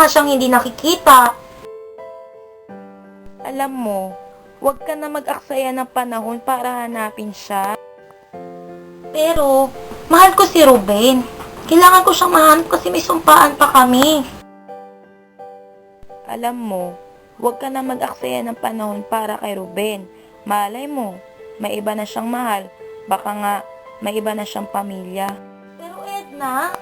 nga siyang hindi nakikita. Alam mo, huwag ka na mag-aksaya ng panahon para hanapin siya. Pero, mahal ko si Ruben. Kailangan ko siyang mahanap kasi may sumpaan pa kami. Alam mo, huwag ka na mag-aksaya ng panahon para kay Ruben. Malay mo, may iba na siyang mahal. Baka nga, may iba na siyang pamilya. Pero Edna,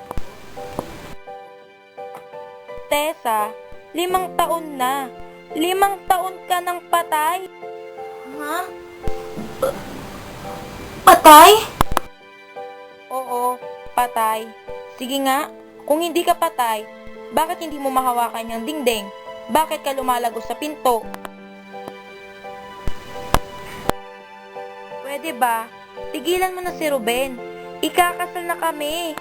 Tessa, limang taon na. Limang taon ka ng patay. ha? Pa- Patay? Oo, patay. Sige nga, kung hindi ka patay, bakit hindi mo mahawakan yung dingding? Bakit ka lumalago sa pinto? Pwede ba? Tigilan mo na si Ruben. Ikakasal na kami.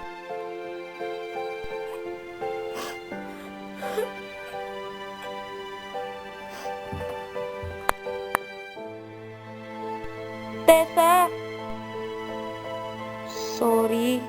Teta! Sorry.